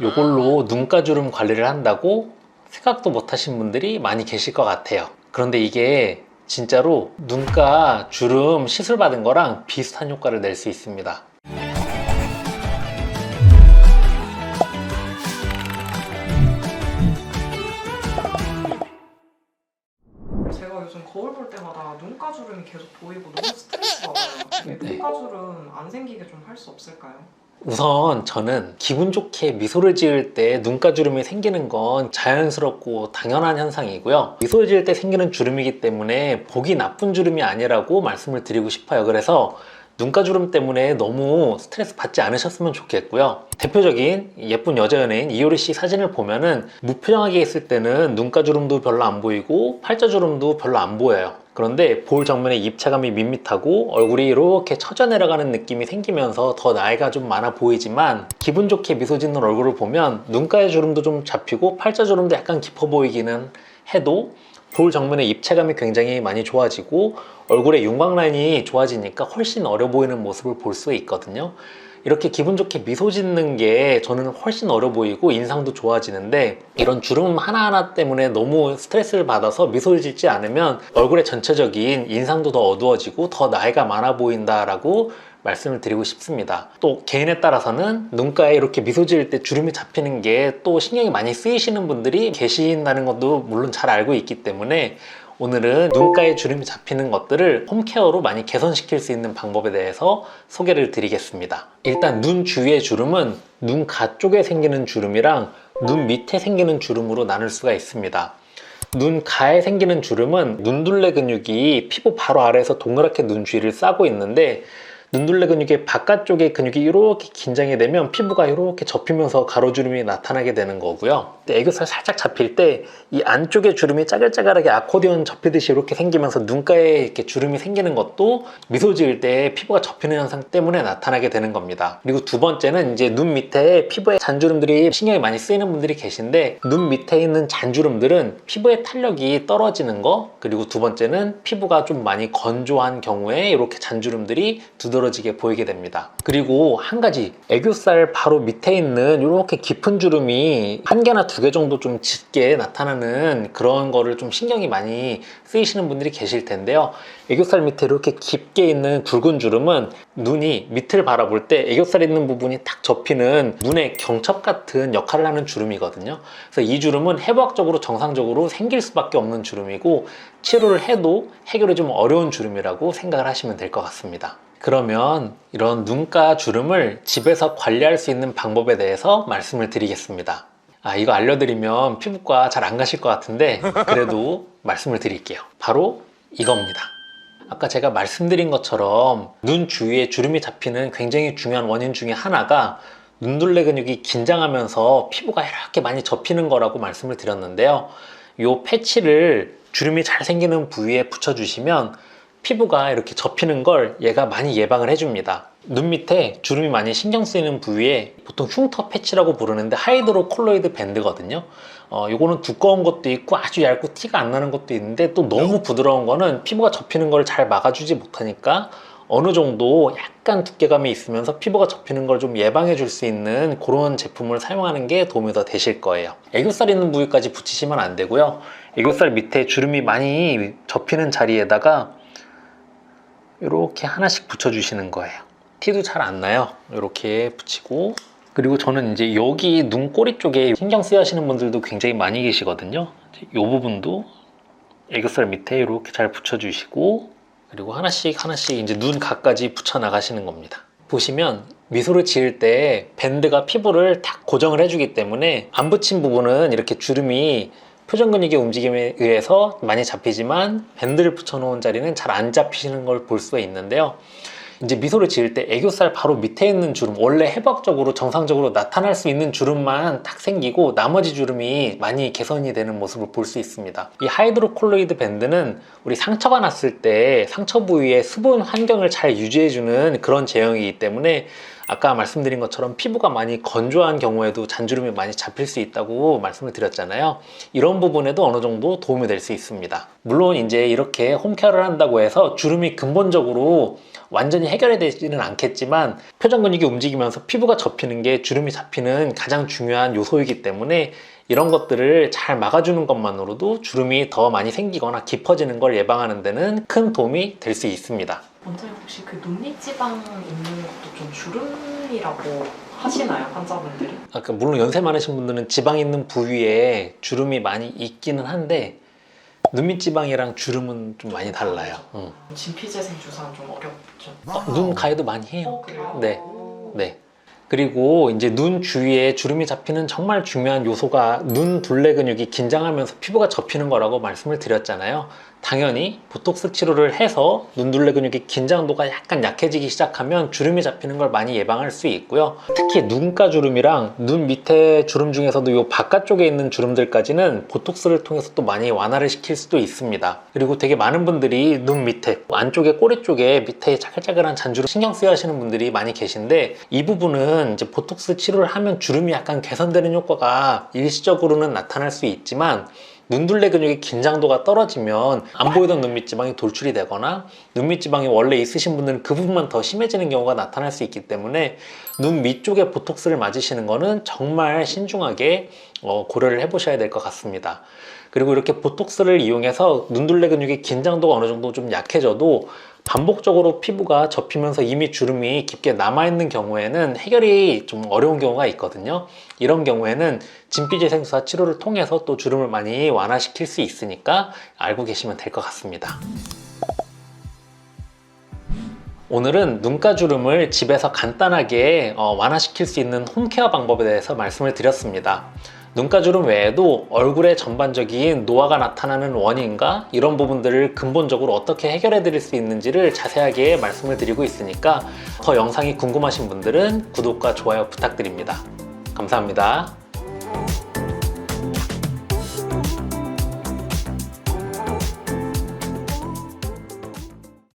이걸로 눈가주름 관리를 한다고 생각도 못 하신 분들이 많이 계실 것 같아요. 그런데 이게 진짜로 눈가 주름 시술 받은 거랑 비슷한 효과를 낼 수 있습니다. 제가 요즘 거울 볼 때마다 눈가 주름이 계속 보이고 너무 스트레스 받아요. 네. 눈가 주름 안 생기게 좀 할 수 없을까요? 우선 저는 기분 좋게 미소를 지을 때 눈가 주름이 생기는 건 자연스럽고 당연한 현상이고요. 미소를 지을 때 생기는 주름이기 때문에 보기 나쁜 주름이 아니라고 말씀을 드리고 싶어요. 그래서 눈가 주름 때문에 너무 스트레스 받지 않으셨으면 좋겠고요. 대표적인 예쁜 여자 연예인 이효리 씨 사진을 보면은 무표정하게 있을 때는 눈가 주름도 별로 안 보이고 팔자 주름도 별로 안 보여요. 그런데 볼 정면에 입체감이 밋밋하고 얼굴이 이렇게 처져 내려가는 느낌이 생기면서 더 나이가 좀 많아 보이지만 기분 좋게 미소 짓는 얼굴을 보면 눈가의 주름도 좀 잡히고 팔자 주름도 약간 깊어 보이기는 해도 볼 정면의 입체감이 굉장히 많이 좋아지고 얼굴의 윤곽 라인이 좋아지니까 훨씬 어려 보이는 모습을 볼 수 있거든요. 이렇게 기분 좋게 미소 짓는 게 저는 훨씬 어려 보이고 인상도 좋아지는데 이런 주름 하나하나 때문에 너무 스트레스를 받아서 미소를 짓지 않으면 얼굴의 전체적인 인상도 더 어두워지고 더 나이가 많아 보인다라고 말씀을 드리고 싶습니다. 또 개인에 따라서는 눈가에 이렇게 미소 지을 때 주름이 잡히는 게 또 신경이 많이 쓰이시는 분들이 계신다는 것도 물론 잘 알고 있기 때문에 오늘은 눈가에 주름이 잡히는 것들을 홈케어로 많이 개선시킬 수 있는 방법에 대해서 소개를 드리겠습니다. 일단 눈 주위의 주름은 눈 가 쪽에 생기는 주름이랑 눈 밑에 생기는 주름으로 나눌 수가 있습니다. 눈 가에 생기는 주름은 눈둘레 근육이 피부 바로 아래에서 동그랗게 눈 주위를 싸고 있는데 눈둘레 근육의 바깥쪽의 근육이 이렇게 긴장이 되면 피부가 이렇게 접히면서 가로주름이 나타나게 되는 거고요. 애교살 살짝 잡힐 때 이 안쪽에 주름이 짜글짜글하게 아코디언 접히듯이 이렇게 생기면서 눈가에 이렇게 주름이 생기는 것도 미소 지을 때 피부가 접히는 현상 때문에 나타나게 되는 겁니다. 그리고 두 번째는 이제 눈 밑에 피부에 잔주름들이 신경이 많이 쓰이는 분들이 계신데 눈 밑에 있는 잔주름들은 피부의 탄력이 떨어지는 거 그리고 두 번째는 피부가 좀 많이 건조한 경우에 이렇게 잔주름들이 두드러지게 보이게 됩니다. 그리고 한 가지 애교살 바로 밑에 있는 이렇게 깊은 주름이 한 개나 두 개 정도 좀 짙게 나타나는 그런 거를 좀 신경이 많이 쓰이시는 분들이 계실 텐데요. 애교살 밑에 이렇게 깊게 있는 굵은 주름은 눈이 밑을 바라볼 때 애교살 있는 부분이 딱 접히는 눈의 경첩 같은 역할을 하는 주름이거든요. 그래서 이 주름은 해부학적으로 정상적으로 생길 수밖에 없는 주름이고 치료를 해도 해결이 좀 어려운 주름이라고 생각을 하시면 될 것 같습니다. 그러면 이런 눈가 주름을 집에서 관리할 수 있는 방법에 대해서 말씀을 드리겠습니다. 아, 이거 알려드리면 피부과 잘 안 가실 것 같은데 그래도 말씀을 드릴게요. 바로 이겁니다. 아까 제가 말씀드린 것처럼 눈 주위에 주름이 잡히는 굉장히 중요한 원인 중에 하나가 눈둘레 근육이 긴장하면서 피부가 이렇게 많이 접히는 거라고 말씀을 드렸는데요. 이 패치를 주름이 잘 생기는 부위에 붙여주시면 피부가 이렇게 접히는 걸 얘가 많이 예방을 해줍니다. 눈 밑에 주름이 많이 신경 쓰이는 부위에 보통 흉터 패치라고 부르는데 하이드로 콜로이드 밴드거든요. 어, 요거는 두꺼운 것도 있고 아주 얇고 티가 안 나는 것도 있는데 또 너무 부드러운 거는 피부가 접히는 걸 잘 막아주지 못하니까 어느 정도 약간 두께감이 있으면서 피부가 접히는 걸 좀 예방해 줄 수 있는 그런 제품을 사용하는 게 도움이 더 되실 거예요. 애교살 있는 부위까지 붙이시면 안 되고요. 애교살 밑에 주름이 많이 접히는 자리에다가 이렇게 하나씩 붙여주시는 거예요. 티도 잘 안 나요. 이렇게 붙이고 그리고 저는 이제 여기 눈꼬리 쪽에 신경 쓰여 하시는 분들도 굉장히 많이 계시거든요. 이 부분도 애교살 밑에 이렇게 잘 붙여주시고 그리고 하나씩 하나씩 이제 눈 각까지 붙여 나가시는 겁니다. 보시면 미소를 지을 때 밴드가 피부를 탁 고정을 해주기 때문에 안 붙인 부분은 이렇게 주름이 표정 근육의 움직임에 의해서 많이 잡히지만 밴드를 붙여놓은 자리는 잘 안 잡히시는 걸 볼 수가 있는데요. 이제 미소를 지을 때 애교살 바로 밑에 있는 주름, 원래 해부학적으로 정상적으로 나타날 수 있는 주름만 딱 생기고 나머지 주름이 많이 개선이 되는 모습을 볼 수 있습니다. 이 하이드로콜로이드 밴드는 우리 상처가 났을 때 상처 부위의 수분 환경을 잘 유지해주는 그런 제형이기 때문에 아까 말씀드린 것처럼 피부가 많이 건조한 경우에도 잔주름이 많이 잡힐 수 있다고 말씀을 드렸잖아요. 이런 부분에도 어느 정도 도움이 될 수 있습니다. 물론 이제 이렇게 홈케어를 한다고 해서 주름이 근본적으로 완전히 해결이 되지는 않겠지만 표정 근육이 움직이면서 피부가 접히는 게 주름이 잡히는 가장 중요한 요소이기 때문에 이런 것들을 잘 막아주는 것만으로도 주름이 더 많이 생기거나 깊어지는 걸 예방하는 데는 큰 도움이 될 수 있습니다. 원장님 혹시 그 눈밑 지방 있는 것도 좀 주름이라고 하시나요 환자분들이? 아까 물론 연세 많으신 분들은 지방 있는 부위에 주름이 많이 있기는 한데 눈밑 지방이랑 주름은 좀 많이 달라요. 응. 진피 재생 주사는 좀 어렵죠. 어, 눈 가해도 많이 해요. 어, 그래요? 네. 오. 네. 그리고 이제 눈 주위에 주름이 잡히는 정말 중요한 요소가 눈 둘레 근육이 긴장하면서 피부가 접히는 거라고 말씀을 드렸잖아요. 당연히 보톡스 치료를 해서 눈 둘레 근육의 긴장도가 약간 약해지기 시작하면 주름이 잡히는 걸 많이 예방할 수 있고요. 특히 눈가 주름이랑 눈 밑에 주름 중에서도 이 바깥쪽에 있는 주름들까지는 보톡스를 통해서 또 많이 완화를 시킬 수도 있습니다. 그리고 되게 많은 분들이 눈 밑에 안쪽에 꼬리 쪽에 밑에 차글차글한 잔주름 신경 쓰여 하시는 분들이 많이 계신데 이 부분은 이제 보톡스 치료를 하면 주름이 약간 개선되는 효과가 일시적으로는 나타날 수 있지만 눈둘레 근육의 긴장도가 떨어지면 안 보이던 눈밑 지방이 돌출이 되거나 눈밑 지방이 원래 있으신 분들은 그 부분만 더 심해지는 경우가 나타날 수 있기 때문에 눈 밑쪽에 보톡스를 맞으시는 거는 정말 신중하게 어, 고려를 해보셔야 될 것 같습니다. 그리고 이렇게 보톡스를 이용해서 눈둘레 근육의 긴장도가 어느 정도 좀 약해져도 반복적으로 피부가 접히면서 이미 주름이 깊게 남아있는 경우에는 해결이 좀 어려운 경우가 있거든요. 이런 경우에는 진피재생수사 치료를 통해서 또 주름을 많이 완화시킬 수 있으니까 알고 계시면 될 것 같습니다. 오늘은 눈가 주름을 집에서 간단하게 어, 완화시킬 수 있는 홈케어 방법에 대해서 말씀을 드렸습니다. 눈가 주름 외에도 얼굴의 전반적인 노화가 나타나는 원인과 이런 부분들을 근본적으로 어떻게 해결해 드릴 수 있는지를 자세하게 말씀을 드리고 있으니까 더 영상이 궁금하신 분들은 구독과 좋아요 부탁드립니다. 감사합니다.